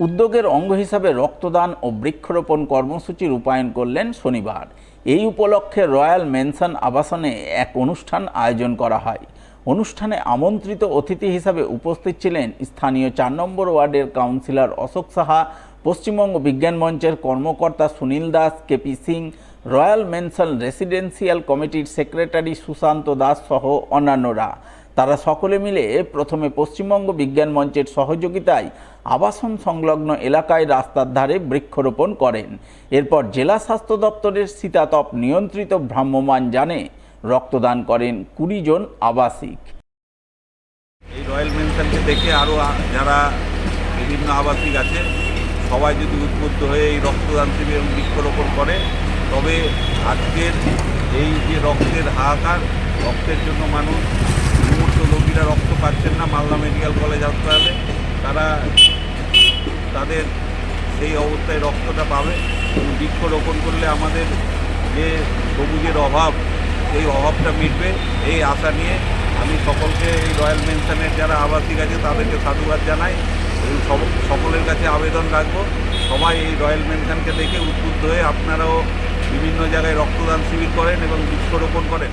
উদ্যোগের অঙ্গ হিসাবে রক্তদান ও বৃক্ষরোপণ কর্মসূচি রূপায়ণ করলেন শনিবার। এই উপলক্ষে রয়্যাল মেনশন আবাসনে এক অনুষ্ঠান আয়োজন করা হয়। অনুষ্ঠানে আমন্ত্রিত অতিথি হিসাবে উপস্থিত ছিলেন স্থানীয় চার নম্বর ওয়ার্ডের কাউন্সিলর অশোক সাহা, পশ্চিমবঙ্গ বিজ্ঞান মঞ্চের কর্মকর্তা Sunil Das, KP Singh, royal mansion residential কমিটির সেক্রেটারি সুশান্ত দাস সহ অন্যান্যরা। তারা সকলে মিলে প্রথমে পশ্চিমবঙ্গ বিজ্ঞান মঞ্চের সহযোগিতায় আবাসন সংলগ্ন এলাকায় রাস্তার ধারে বৃক্ষরোপণ করেন। এরপর জেলা স্বাস্থ্য দপ্তরের শীতাতপ নিয়ন্ত্রিত ভ্রাম্যমাণ যানে রক্তদান করেন কুড়ি জন আবাসিক। এই রয়্যাল মেনশনকে দেখে আরও যারা বিভিন্ন আবাসিক আছে, সবাই যদি উদ্বুদ্ধ হয়ে এই রক্তদান শিবির এবং বৃক্ষরোপণ করে, তবে আজকের এই যে রক্তের হাহাকার, রক্তের জন্য মানুষ মুহূর্ত রোগীরা রক্ত পাচ্ছেন না, মালদা মেডিকেল কলেজ হাসপাতালে। তারা তাদের সেই অবস্থায় রক্তটা পাবে বৃক্ষরোপণ করলে আমাদের যে সবুজের অভাব, সেই অভাবটা মিটবে। এই আশা নিয়ে আমি সকলকে এই রয়্যাল মেনশনের যারা আবাসিক আছে, তাদেরকে সাধুবাদ জানাই এবং সকলের কাছে আবেদন রাখব। সবাই এই রয়্যাল মেনশনকে দেখে উদ্বুদ্ধ হয়ে আপনারাও বিভিন্ন জায়গায় রক্তদান শিবির করেন এবং বৃক্ষরোপণ করেন।